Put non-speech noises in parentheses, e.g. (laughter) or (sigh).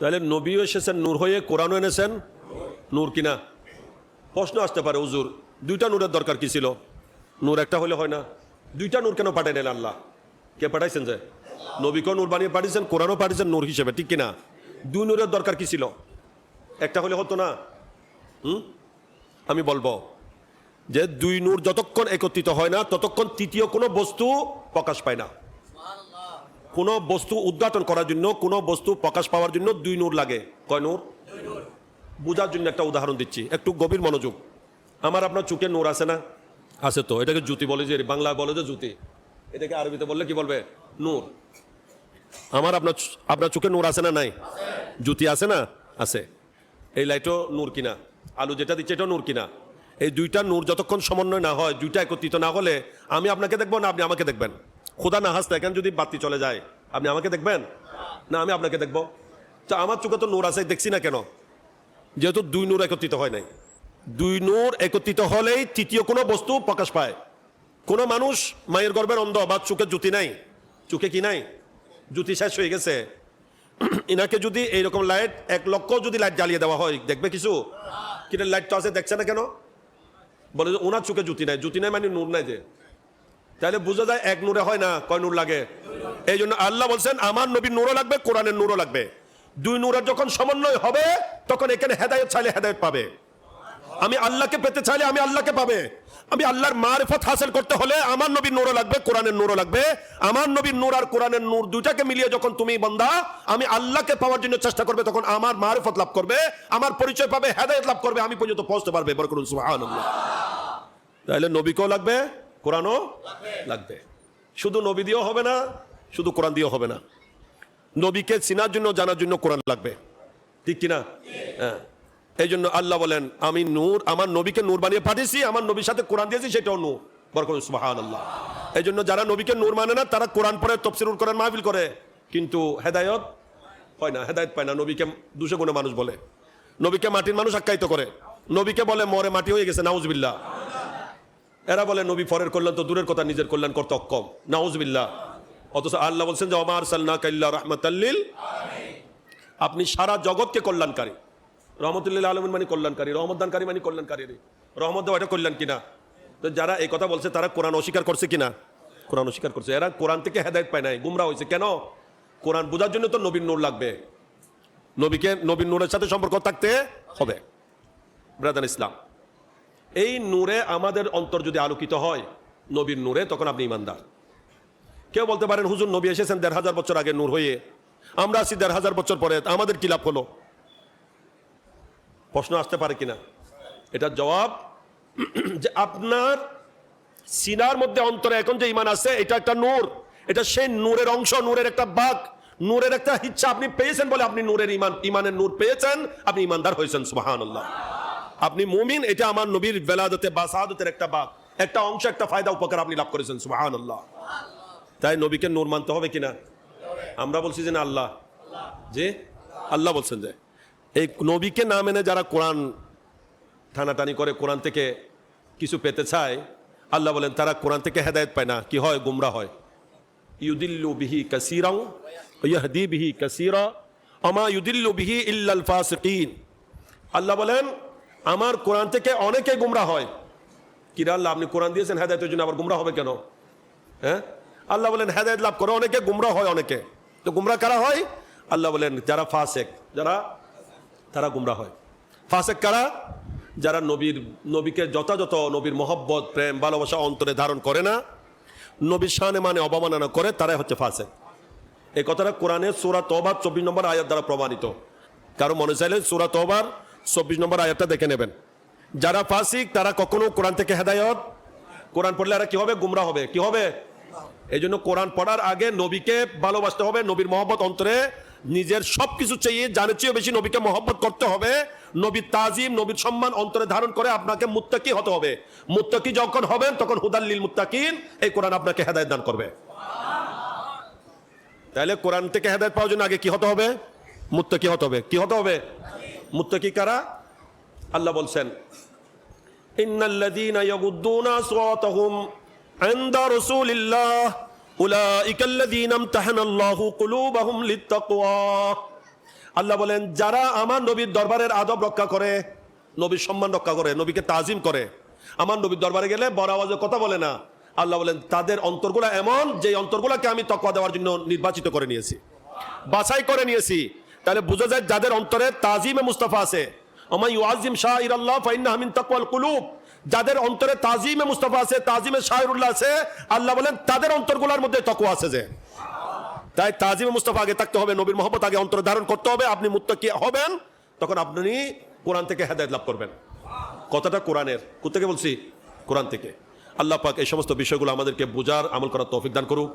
তাহলে নবীও এসেছেন, নূর হয়ে কোরআনও এনেছেন, নূর কিনা? প্রশ্ন আসতে পারে উজুর দুইটা নূরের দরকার কি ছিল? নূর একটা হলে হয় না। দুইটা নূর কেন পাঠাই পাঠাইলেন আল্লাহ? কে পাঠাইছেন যে? নবীকেও নূর বানিয়ে পাঠিয়েছেন, কোরআনও পাঠিয়েছেন, নূর হিসেবে, ঠিক কিনা? দুই নূরের দরকার কি ছিল? একটা হলে হতো না। হুম? আমি বলব যে দুই নূর যতক্ষণ একত্রিত হয় না, ততক্ষণ তৃতীয় কোনো বস্তু প্রকাশ পায় না। কোনো বস্তু উদ্ঘাটন করার জন্য, কোনো বস্তু প্রকাশ পাওয়ার জন্য দুই নূর লাগে। কয় নূর? বোঝার জন্য একটা উদাহরণ দিচ্ছি। একটু গভীর মনোযোগ। আমার আপনার চোখে নূর আছে না? আছে তো। এটাকে জ্যোতি বলে যে, বাংলায় বলে যে জ্যোতি। এটাকে আরবিতে বললে কি বলবে? নূর। আমার আপনার আপনার চোখে নূর আছে না নাই? জ্যোতি আছে না? আছে। এই লাইটও নূর কিনা? আলু যেটা দিচ্ছে এটাও নূর কিনা? এই দুইটা নূর যতক্ষণ সমন্বয় না হয়, দুইটা একত্রিত না হলে আমি আপনাকে দেখব না আপনি আমাকে দেখবেন। খোদা না হাসতে এখন যদি বাতি চলে যায়? আপনি আমাকে দেখবেন? না, আমি আপনাকে দেখব। তো আমার চোখে তো নূর আছে, দেখছি না কেন? যেহেতু দুই নূর একত্রিত হয় নাই। দুই নূর একত্রিত হলেই তৃতীয় কোনো বস্তু প্রকাশ পায়। কোনো মানুষ মায়ের গর্ভের অন্ধ বা চোখে জ্যোতি নাই। চোখে কি নাই? জ্যোতি শেষ হয়ে গেছে। ইনাকে যদি এইরকম লাইট, এক লক্ষ যদি লাইট জ্বালিয়ে দেওয়া হয়, দেখবে কিছু? কিন্তু লাইট তো আছে, দেখছে না কেন? বলে যে ওনার চোখে জ্যোতি নাই। জ্যোতি নাই মানে নূর নাই যে। তাহলে বোঝা যায় এক নূরে হয় না কয় নূর লাগে? এই জন্য আল্লাহ বলছেন, আমার নবীর নূরও লাগবে, কোরআনের নূরও লাগবে। দুই নূরের যখন সমন্বয় হবে, তখন এখানে হেদায়ত চাইলে হেদায়ত পাবে। আমি আল্লাহকে পেতে চাইলে আমি আল্লাহকে পাবে। আমি আল্লাহর মারফত হাসিল করতে হলে আমার নবীর নূরও লাগবে, কোরআনের নূরও লাগবে। আমার নবীর নূর আর কোরআনের নূর দুইটাকে মিলিয়ে যখন তুমি বন্দা, আমি আল্লাহকে পাওয়ার জন্য চেষ্টা করবে, তখন আমার মারফত লাভ করবে, আমার পরিচয় পাবে, হেদায়ত লাভ করবে, আমি পর্যন্ত পৌঁছতে পারবে এবার করুন সুবহানাল্লাহ। তাহলে নবীকেও লাগবে কোরআনও লাগবে। শুধু নবী দিয়েও হবে না, শুধু কোরআন দিয়েও হবে না। নবীকে চিনার জন্য, জানার জন্য কোরআন লাগবে। ঠিক কিনা? হ্যাঁ। এই জন্য আল্লাহ বলেন, আমি নূর, আমার নবীকে নূর বানিয়ে পাঠিয়েছি, আমার নবীর সাথে কোরআন দিয়েছি, সেটাও নূর। বরকত সুবাহান আল্লাহ এই জন্য যারা নবীকে নূর মানে না, তারা কোরআন পড়ে, তফসিরুল কোরআন মাহফিল করে। কিন্তু হেদায়ত হয় না, হেদায়ত পায় না। নবীকে দুশো গুণে মানুষ বলে। নবীকে মাটির মানুষ আখ্যায়িত করে। নবীকে বলে, মরে মাটি হয়ে গেছে নাউজবিল্লা এরা বলে, নবী ফরের কল্যাণ তো দূরের কথা, নিজের কল্যাণ করতে অক্ষম। নাউজবিল্লা অথচ আল্লাহ বলছেন যে অমার সাল্লাহ কাল্লা রহমতাল্লিল আপনি সারা জগৎকে কল্যাণকারী। রহমতুল্লাহ আলমিন মানে কল্যাণকারী রহমদানকারী মানে কল্যাণকারী রহমত দেওয়া এটা কল্যাণ কিনা? তো যারা এই কথা বলছে, তারা কোরআন অস্বীকার করছে কিনা? কোরআন অস্বীকার করছে। এরা কোরআন থেকে হেদায়ত পায় নাই, গুমরা হয়েছে। কেন? কোরআন বোঝার জন্য তো নবীন নূর লাগবে। নবীকে নবীন নূরের সাথে সম্পর্ক থাকতে হবে। ব্রাদান ইসলাম। এই নূরে আমাদের অন্তর যদি আলোকিত হয়, নবীর নূরে, তখন আপনি ইমানদার। কেউ বলতে পারেন, হুজুর, নবী এসেছেন দেড় হাজার বছর আগে নূর হয়ে। আমরা আসি দেড় হাজার বছর পরে আমাদের কি লাভ হলো? প্রশ্ন আসতে পারে কিনা? এটার জবাব, (clears throat) যে আপনার সিনার মধ্যে অন্তরে এখন যে ইমান আছে, এটা একটা নূর। এটা সেই নূরের অংশ, নূরের একটা বাঘ নূরের একটা ইচ্ছা আপনি পেয়েছেন বলে আপনি নূরের ইমান, ইমানের নূর পেয়েছেন, আপনি ইমানদার হয়েছেন সুবাহান আপনি মুমিন, এটা আমার নবীর বেলাদতে বা সাহাদতের একটা বাঘ একটা অংশ, একটা ফায়দা, উপকার আপনি লাভ করেছেন সুবাহান তাই নবীকে নূর মানতে হবে কিনা? আমরা বলছি যে না, আল্লাহ। যে আল্লাহ বলছেন যে, এই নবীকে না মেনে যারা কোরআন টানাটানি করে, কোরআন থেকে কিছু পেতে চায়, আল্লাহ বলেন, তারা কোরআন থেকে হেদায়ত পায় না। কি হয়? গুমরা হয়। ইউদিল্লু বিহি কাসিরাও, ইয়াহদি বিহি কাসিরা, আমা ইউদিল্লু বিহি ইল্লাল ফাসিকিন। আল্লাহ বলেন আমার কোরআন থেকে অনেকে গুমরা হয়। কিরা আল্লাহ, আপনি কোরআন দিয়েছেন হেদায়তের জন্য, আবার গুমরা হবে কেন? হ্যাঁ? আল্লাহ বলেন, হেদায়ত লাভ করে অনেকে গুমরা হয় অনেকে। তো গুমরা কারা হয়? আল্লাহ বলেন, যারা ফাসেক, যারা, তারা গুমরা হয়। ফাসেক কারা? যারা নবীর, নবীকে যথাযথ, নবীর মহব্বত, প্রেম, ভালোবাসা অন্তরে ধারণ করে না, নবীর শানে মানে অবমাননা করে, তারাই হচ্ছে ফাসেক। এই কথাটা কোরআনের সুরা তবার চব্বিশ নম্বর আয়াত দ্বারা প্রমাণিত। কারও মনে চাইলে সুরা তবার চব্বিশ নম্বর আয়াতটা দেখে নেবেন। যারা ফাসিক, তারা কখনো কোরআন থেকে হেদায়ত, কোরআন পড়লে আর কি হবে? গুমরা হবে। কি হবে? এই জন্য কোরআন পড়ার আগে নবীকে ভালোবাসতে হবে, নবীর মহব্বত অন্তরে নিজের সব কিছু চেয়ে জানে চেয়ে বেশি নবীকে মহব্বত করতে হবে, নবীর তাজিম, নবীর সম্মান অন্তরে ধারণ করে আপনাকে মুত্তাকি হতে হবে। মুত্তাকি যখন হবেন, তখন হুদাল্লিল মুত্তাকিন, এই কোরআন আপনাকে হেদায়ত দান করবে। তাহলে কোরআন থেকে হেদায়ত পাওয়ার জন্য আগে কি হতে হবে? মুত্তাকি হতে হবে। কি হতে হবে? মুত্তাকি কারা? আল্লাহ বলছেন, ইন্নাল্লাযীনা ইয়াগুদ্দুনা আসওয়াতাহুম ইনদা রাসূলিল্লাহ উলাইকা আল্লাযীনা ইমতাহানা আল্লাহু কুলুবাহুম লিত্তাকওয়া। আল্লাহ বলেন, যারা আমার নবীর দরবারের আদব রক্ষা করে, নবীর সম্মান রক্ষা করে, নবীকে তাজিম করে, আমার নবীর দরবারে গেলে বড় আওয়াজে কথা বলে না। আল্লাহ বলেন, তাদের অন্তরগুলা এমন যে অন্তরগুলাকে আমি তকওয়া দেওয়ার জন্য নির্বাচিত করে নিয়েছি, বাছাই করে নিয়েছি তাহলে বোঝা যায় যাদের অন্তরে তাজিমে মুস্তাফা আছে। শাহ ইরাল্লাহ কুলুব। যাদের অন্তরে আছে শাহরুল্লাহ আছে, আল্লাহ বলেন তাদের মধ্যে আছে যে। তাই আগে থাকতে হবে, নবীর মোহাম্মদ আগে অন্তর ধারণ করতে হবে, আপনি মুত্তাকি হবেন, তখন আপনি কোরআন থেকে হেদায়ত লাভ করবেন। কথাটা কোরআনের। কোথেকে বলছি? কোরআন থেকে। আল্লাহ পাক এই সমস্ত বিষয়গুলো আমাদেরকে বোঝার, আমল করার তৌফিক দান করুক।